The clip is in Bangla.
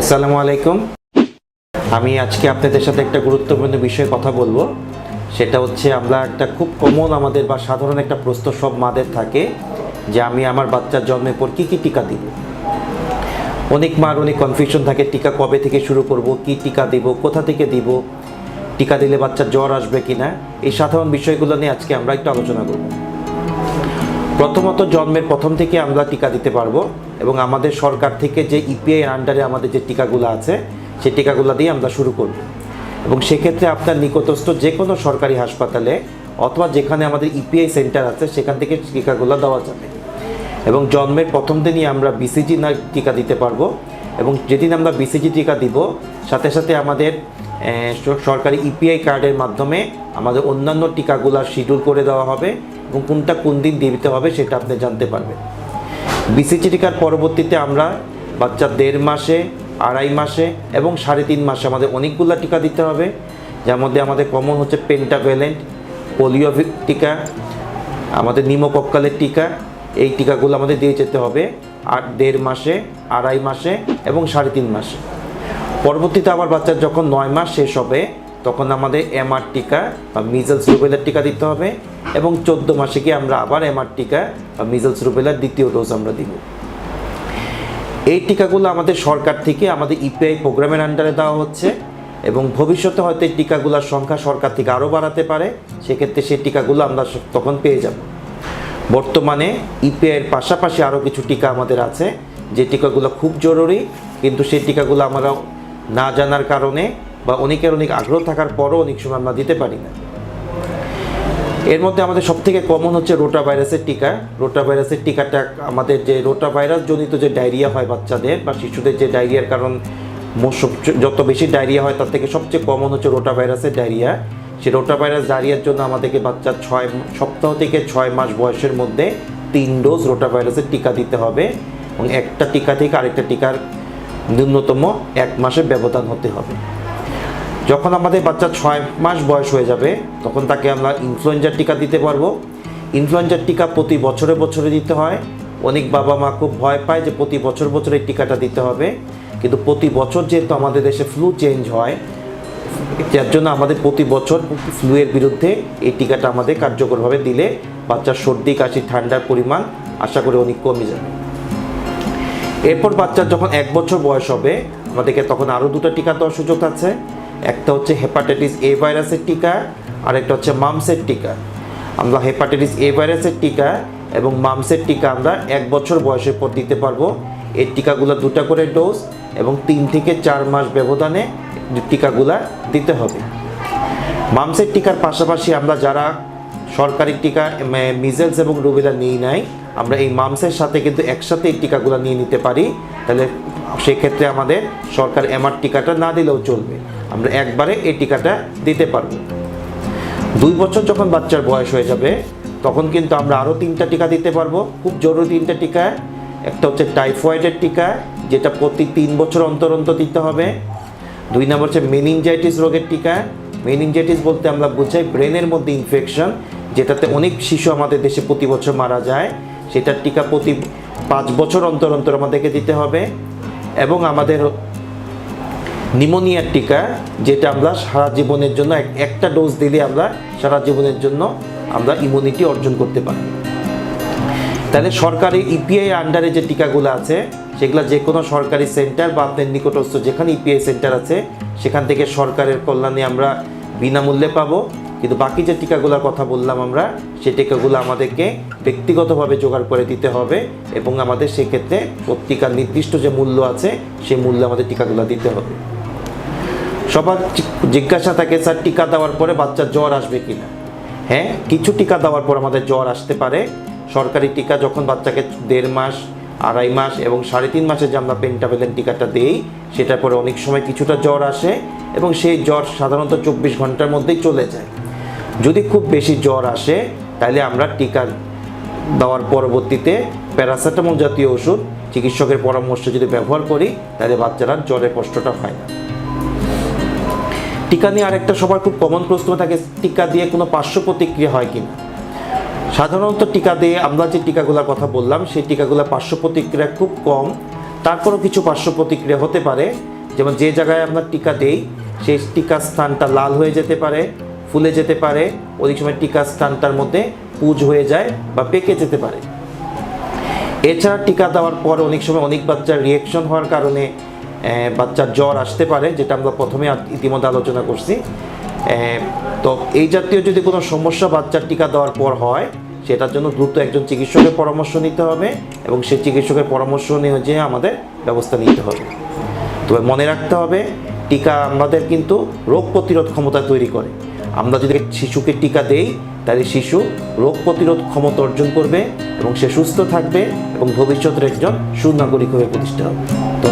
আসসালামু আলাইকুম। আমি আজকে আপনাদের সাথে একটা গুরুত্বপূর্ণ বিষয়ে কথা বলব। সেটা হচ্ছে আমরা একটা খুব কমন আমাদের বা সাধারণ একটা প্রশ্ন সব মাদের থাকে যে আমি আমার বাচ্চার জন্মের পর কী কী টিকা দিব। অনেক মার অনেক কনফিউশন থাকে, টিকা কবে থেকে শুরু করব, কি টিকা দিব, কোথা থেকে দিব, টিকা দিলে বাচ্চার জ্বর আসবে কিনা, এই সাধারণ বিষয়গুলো নিয়ে আজকে আমরা একটু আলোচনা করব। প্রথমত জন্মের প্রথম থেকে আমরা টিকা দিতে পারব। এবং আমাদের সরকার থেকে যে ইপিআই আন্ডারে আমাদের যে টিকাগুলো আছে, সেই টিকাগুলো দিয়ে আমরা শুরু করব। এবং সেক্ষেত্রে আপনার নিকটস্থ যে কোনো সরকারি হাসপাতালে অথবা যেখানে আমাদের ইপিআই সেন্টার আছে, সেখান থেকে টিকাগুলো দেওয়া যাবে। এবং জন্মের প্রথম দিনই আমরা বিসিজি না টিকা দিতে পারব এবং যেদিন আমরা বিসিজি টিকা দিব, সাথে সাথে আমাদের সরকারি ইপিআই কার্ডের মাধ্যমে আমাদের অন্যান্য টিকাগুলো শিডিউল করে দেওয়া হবে এবং কোনটা কোন দিন দিতে হবে সেটা আপনি জানতে পারবেন। বিসিজি টিকার পরবর্তীতে আমরা বাচ্চা দেড় মাসে, আড়াই মাসে এবং সাড়ে তিন মাসে আমাদের অনেকগুলো টিকা দিতে হবে। যার মধ্যে আমাদের কমন হচ্ছে পেন্টাভ্যালেন্ট পোলিও টিকা আমাদের নিমোকক্কালের টিকা, এই টিকাগুলো আমাদের দিয়ে যেতে হবে আর দেড় মাসে, আড়াই মাসে এবং সাড়ে তিন মাসে। পরবর্তীতে আবার বাচ্চার যখন নয় মাস শেষ হবে তখন আমাদের এমআর টিকা বা মিজলস রুবেলার টিকা দিতে হবে এবং চোদ্দ মাসে গিয়ে আমরা আবার এমআর টিকা বা মিজলস রুবেলার দ্বিতীয় ডোজ আমরা দিব। এই টিকাগুলো আমাদের সরকার থেকে আমাদের ইপিআই প্রোগ্রামের আন্ডারে দেওয়া হচ্ছে এবং ভবিষ্যতে হয়তো এই টিকাগুলোর সংখ্যা সরকার থেকে আরও বাড়াতে পারে, সেক্ষেত্রে সেই টিকাগুলো আমরা তখন পেয়ে যাব। বর্তমানে ইপিআইয়ের পাশাপাশি আরও কিছু টিকা আমাদের আছে, যে টিকাগুলো খুব জরুরি, কিন্তু সেই টিকাগুলো আমরা না জানার কারণে বা অনেকের অনেক আগ্রহ থাকার পরও অনেক সময় আমরা দিতে পারি না। এর মধ্যে আমাদের সবথেকে কমন হচ্ছে রোটা ভাইরাসের টিকা। রোটা ভাইরাসের টিকাটা আমাদের যে রোটা ভাইরাস জনিত যে ডায়রিয়া হয় বাচ্চাদের বা শিশুদের যে ডায়রিয়ার কারণ যত বেশি ডায়রিয়া হয় তার থেকে সবচেয়ে কমন হচ্ছে রোটা ভাইরাসের ডায়রিয়া। সেই রোটা ভাইরাস ডায়রিয়ার জন্য আমাদেরকে বাচ্চার ছয় সপ্তাহ থেকে ছয় মাস বয়সের মধ্যে তিন ডোজ রোটা ভাইরাসের টিকা দিতে হবে এবং একটা টিকা থেকে আরেকটা টিকার ন্যূনতম এক মাসের ব্যবধান হতে হবে। যখন আমাদের বাচ্চা ছয় মাস বয়স হয়ে যাবে, তখন তাকে আমরা ইনফ্লুয়েঞ্জার টিকা দিতে পারব। ইনফ্লুয়েঞ্জার টিকা প্রতি বছরে বছরে দিতে হয়। অনেক বাবা মা খুব ভয় পায় যে প্রতি বছর বছর এই টিকাটা দিতে হবে। কিন্তু প্রতি বছর যেহেতু আমাদের দেশে ফ্লু চেঞ্জ হয়, যার জন্য আমাদের প্রতি বছর ফ্লুয়ের বিরুদ্ধে এই টিকাটা আমাদের কার্যকরভাবে দিলে বাচ্চার সর্দি, কাশি, ঠান্ডার পরিমাণ আশা করি অনেক কমে যাবে। এরপর বাচ্চার যখন এক বছর বয়স হবে, আমাদেরকে তখন আরও দুটো টিকা দেওয়ার সুযোগ আছে। একটা হচ্ছে হেপাটাইটিস এ ভাইরাসের টিকা আর একটা হচ্ছে মামসের টিকা। আমরা হেপাটাইটিস এ ভাইরাসের টিকা এবং মামসের টিকা আমরা এক বছর বয়সের পর দিতে পারব। এই টিকাগুলো দুটা করে ডোজ এবং তিন থেকে চার মাস ব্যবধানে টিকাগুলা দিতে হবে। মামসের টিকার পাশাপাশি আমরা যারা সরকারি টিকা মিজেলস এবং রুবেলা নিই নাই, আমরা এই মামসের সাথে কিন্তু একসাথে এই টিকাগুলো নিয়ে নিতে পারি। তাহলে সেক্ষেত্রে আমাদের সরকার এমআর টিকাটা না দিলেও চলবে। আমরা একবারে এই টিকাটা দিতে পারব। দুই বছর যখন বাচ্চার বয়স হয়ে যাবে, তখন কিন্তু আমরা আরও তিনটা টিকা দিতে পারব। খুব জরুরি তিনটা টিকা। একটা হচ্ছে টাইফয়েডের টিকা, যেটা প্রতি তিন বছর অন্তর অন্তর দিতে হবে। দুই নম্বর হচ্ছে মেনিনজাইটিস রোগের টিকা। মেনিনজাইটিস বলতে আমরা বুঝাই ব্রেনের মধ্যে ইনফেকশন যেটাতে অনেক শিশু আমাদের দেশে প্রতি বছর মারা যায়। সেটার টিকা প্রতি পাঁচ বছর অন্তর অন্তর আমাদেরকে দিতে হবে। এবং আমাদের নিমোনিয়ার টিকা, যেটা আমরা সারা জীবনের জন্য এক- একটা ডোজ দিলে আমরা সারা জীবনের জন্য আমরা ইমিউনিটি অর্জন করতে পারি। তাহলে সরকারি ইপিআই আন্ডারে যে টিকাগুলো আছে, সেগুলো যে কোনো সরকারি সেন্টার বা আপনার নিকটস্থ যেখানে ইপিআই সেন্টার আছে, সেখান থেকে সরকারের কল্যাণে আমরা বিনামূল্যে পাবো। কিন্তু বাকি যে টিকাগুলোর কথা বললাম আমরা, সে টিকাগুলো আমাদেরকে ব্যক্তিগতভাবে জোগাড় করে দিতে হবে এবং আমাদের সেক্ষেত্রে টিকার নির্দিষ্ট যে মূল্য আছে, সেই মূল্যে আমাদের টিকাগুলো দিতে হবে। সবার জিজ্ঞাসা থাকে, স্যার, টিকা দেওয়ার পরে বাচ্চার জ্বর আসবে কিনা? হ্যাঁ কিছু টিকা দেওয়ার পর আমাদের জ্বর আসতে পারে। সরকারি টিকা যখন বাচ্চাকে দেড় মাস, আড়াই মাস এবং সাড়ে তিন মাসে যে আমরা পেন্টাভেলেন টিকাটা দেই, সেটার পরে অনেক সময় কিছুটা জ্বর আসে এবং সেই জ্বর সাধারণত চব্বিশ ঘণ্টার মধ্যেই চলে যায়। যদি খুব বেশি জ্বর আসে, তাহলে আমরা টিকা দেওয়ার পরবর্তীতে প্যারাসিটামল জাতীয় ওষুধ, চিকিৎসকের পরামর্শ যদি ব্যবহার করি, তাহলে বাচ্চারা জ্বরের কষ্টটা হয় না। টিকা নিয়ে আরেকটা সবার খুব কমন প্রশ্ন থাকে, টিকা দিয়ে কোনো পার্শ্ব প্রতিক্রিয়া হয় কিনা? সাধারণত টিকা দিয়ে আমরা যে টিকাগুলোর কথা বললাম, সেই টিকাগুলোর পার্শ্ব প্রতিক্রিয়া খুব কম। তারপরও কিছু পার্শ্ব প্রতিক্রিয়া হতে পারে, যেমন যে জায়গায় আমরা টিকা দেই, সেই টিকার স্থানটা লাল হয়ে যেতে পারে, ফুলে যেতে পারে অনেক সময় টিকার স্থানটার মধ্যে পুজ হয়ে যায় বা পেকে যেতে পারে। এছাড়া টিকা দেওয়ার পর অনেক সময় অনেক বাচ্চার রিয়েকশন হওয়ার কারণে বাচ্চার জ্বর আসতে পারে, যেটা আমরা প্রথমে ইতিমধ্যে আলোচনা করছি। তো এই জাতীয় যদি কোনো সমস্যা বাচ্চার টিকা দেওয়ার পর হয়, সেটার জন্য দ্রুত একজন চিকিৎসকের পরামর্শ নিতে হবে এবং সেই চিকিৎসকের পরামর্শ নিয়ে যে আমাদের ব্যবস্থা নিতে হবে। তবে মনে রাখতে হবে, টিকা আমাদের কিন্তু রোগ প্রতিরোধ ক্ষমতা তৈরি করে। আমরা যদি শিশুকে টিকা দেই, তাহলে শিশু রোগ প্রতিরোধ ক্ষমতা অর্জন করবে এবং সে সুস্থ থাকবে এবং ভবিষ্যতের একজন সুনাগরিক হয়ে প্রতিষ্ঠা হবে। ধন্যবাদ